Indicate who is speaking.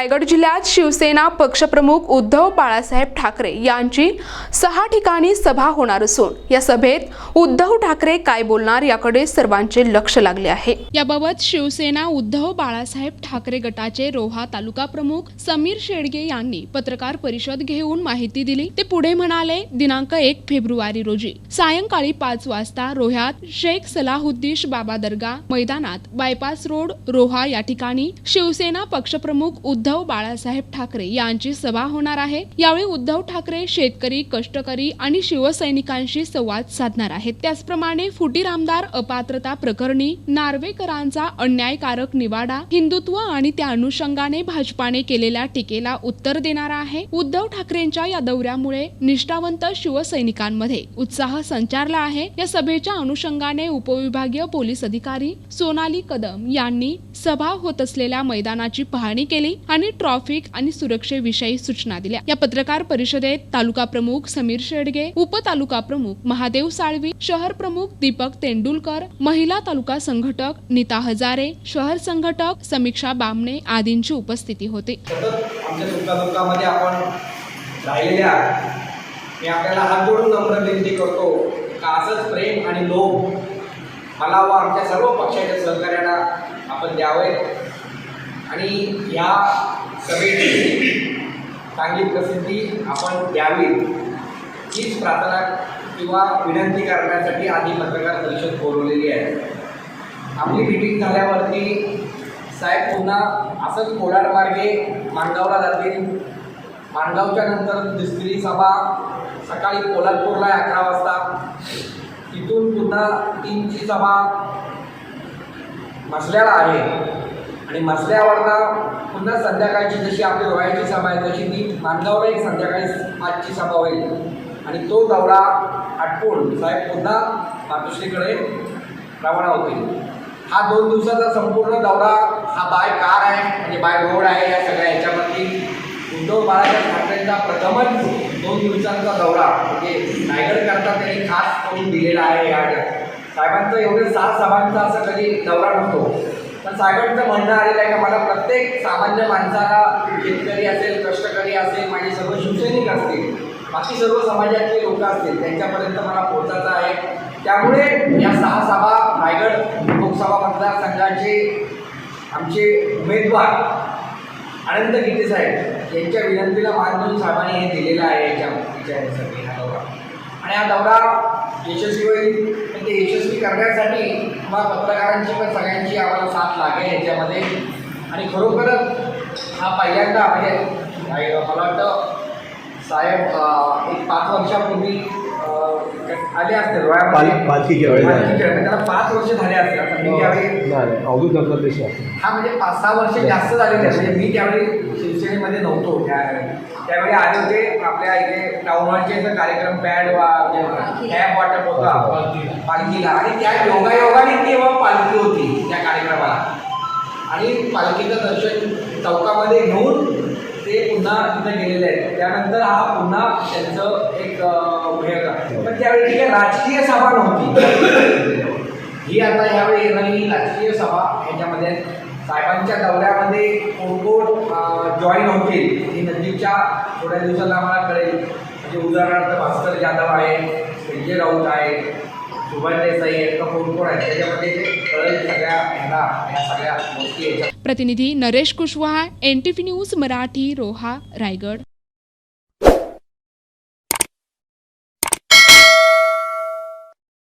Speaker 1: रायगड जिल्ह्यात शिवसेना पक्षप्रमुख उद्धव बाळासाहेब ठाकरे यांची सहा ठिकाणी सभा होणार असून या सभेत उद्धव ठाकरे काय बोलणार याकडे सर्वांचे लक्ष लागले आहे. याबाबत शिवसेना उद्धव बाळासाहेब ठाकरे गटाचे रोहा तालुका प्रमुख समीर शेडगे यांनी पत्रकार परिषद घेऊन माहिती दिली. ते पुढे म्हणाले दिनांक एक फेब्रुवारी रोजी सायंकाळी पाच वाजता रोह्यात शेख सलाहुद्दीश बाबा दर्गा मैदानात बायपास रोड रोहा या ठिकाणी शिवसेना पक्षप्रमुख उद्धव उद्धव बाळासाहेब ठाकरे यांची सभा होणार आहे. यावेळी उद्धव ठाकरे शेतकरी कष्टकरी आणि शिवसैनिकांशी संवाद साधणार आहेत. त्याचप्रमाणे फुटीर आमदार अपात्रता प्रकरणी नार्वेकरांचा अन्यायकारक निवाडा हिंदुत्व आणि त्या अनुषंगाने भाजपाने केलेल्या टीकेला उत्तर देणारा आहे. उद्धव ठाकरेंच्या या दौऱ्यामुळे निष्ठावंत शिवसैनिकांमध्ये उत्साह संचारला आहे. या सभेच्या अनुषंगाने उपविभागीय पोलीस अधिकारी सोनाली कदम यांनी सभा होत असलेल्या मैदानाची पाहणी केली आणि ट्रॉफिक आणि सुरक्षेविषयी सूचना दिल्या. या पत्रकार परिषदेत तालुका प्रमुख समीर शेडगे उपतालुका प्रमुख महादेव साळवी शहर प्रमुख दीपक तेंडुलकर महिला तालुका संघटक नीता हजारे शहर संघटक समीक्षा बामणे आदींची उपस्थिती होती.
Speaker 2: सतत मी आपल्याला हात जोडून नम्र विनंती करतो का असंच प्रेम आणि लोभ मला व आमच्या सर्व पक्षाच्या सहकार्यांना आपण द्यावे आणि या सभेची चांगली प्रसिद्धी आपण द्यावी हीच प्रार्थना किंवा विनंती करण्यासाठी आधी पत्रकार परिषद बोलवलेली आहे. आपली मिटिंग झाल्यावरती साहेब पुन्हा असंच कोलाड मार्गे माणगावला जातील. माणगावच्या नंतर दुसरी सभा सकाळी कोल्हापूरला आहे अकरा वाजता. तिथून पुन्हा तीनची सभा मसल्याला आहे. आणि मसल्यावरनं पुन्हा संध्याकाळची जशी आपली रोयाची सभा आहे तशी ती माणगावला एक संध्याकाळी आजची सभा होईल. आणि तो दौरा आटपून साहेब पुन्हा मातोश्रीकडे रवाना होतील. हा दोन दिवसाचा संपूर्ण दौरा हा बाय कार आहे म्हणजे बाय रोड आहे या सगळ्या ह्याच्यावरती उद्धव बाळासाहेब ठाकरेंचा प्रथमच दोन दिवसांचा दौरा म्हणजे रायगड करता त्यांनी खास करून दिलेला आहे या साहेबांचं एवढं सात सभांचा असं कधी दौरा नव्हतो पण साहेबांचं म्हणणं आलेलं आहे का मला प्रत्येक सामान्य माणसाला शेतकरी असेल कष्टकरी असेल माझे सर्व शिवसैनिक असतील बाकी सर्व समाजातले लोक असतील त्यांच्यापर्यंत मला पोहोचायचं आहे. त्यामुळे या सहा सभा रायगड लोकसभा मतदारसंघाचे आमचे उमेदवार आनंद गीते साहेब यांच्या विनंतीला मान देऊन साहेबांनी हे दिलेलं आहे याच्या याच्यासाठी हा आणि हा दौरा यशस्वी होईल. पण ते यशस्वी करण्यासाठी तुम्हाला पत्रकारांची पण सगळ्यांची आम्हाला साथ लागेल याच्यामध्ये. आणि खरोखरच हा पहिल्यांदा म्हणजे मला वाटतं साहेब एक पाच वर्षापूर्वी आले असते रोयामध्ये
Speaker 3: पाल- पालखीच्या वेळेस आले.
Speaker 2: पालखीच्या वेळेस. त्याला पाच वर्ष झाले असते आता मी त्यावेळी
Speaker 3: नाही अवधूत
Speaker 2: हा म्हणजे पाच सहा वर्ष जास्त आहेत. म्हणजे मी त्यावेळी शिवसेनेमध्ये नव्हतो त्या त्यावेळी आले होते आपल्या इथे टाऊन हॉलचे कार्यक्रम पॅड कॅब वाटप होता. पालखीला. आणि त्या योगायोगाने तेव्हा पालखी होती त्या कार्यक्रमाला. आणि पालखीचं दर्शन चौकामध्ये घेऊन ते पुन्हा तिथं गेलेले आहेत. त्यानंतर हा पुन्हा त्यांचं एक हे होता. पण त्यावेळी ठीक आहे राजकीय सभा नव्हती. ही आता यावेळी येणारी राजकीय सभा ह्याच्यामध्ये साहेबांच्या दौऱ्यामध्ये कोण कोण जॉईन होतील ही नजीकच्या थोड्या दिवसाला आम्हाला कळेल. म्हणजे उदाहरणार्थ भास्कर जाधव आहे संजय राऊत आहे
Speaker 1: प्रतिनिधी नरेश कुशवाहा एन न्यूज मराठी रोहा रायगड.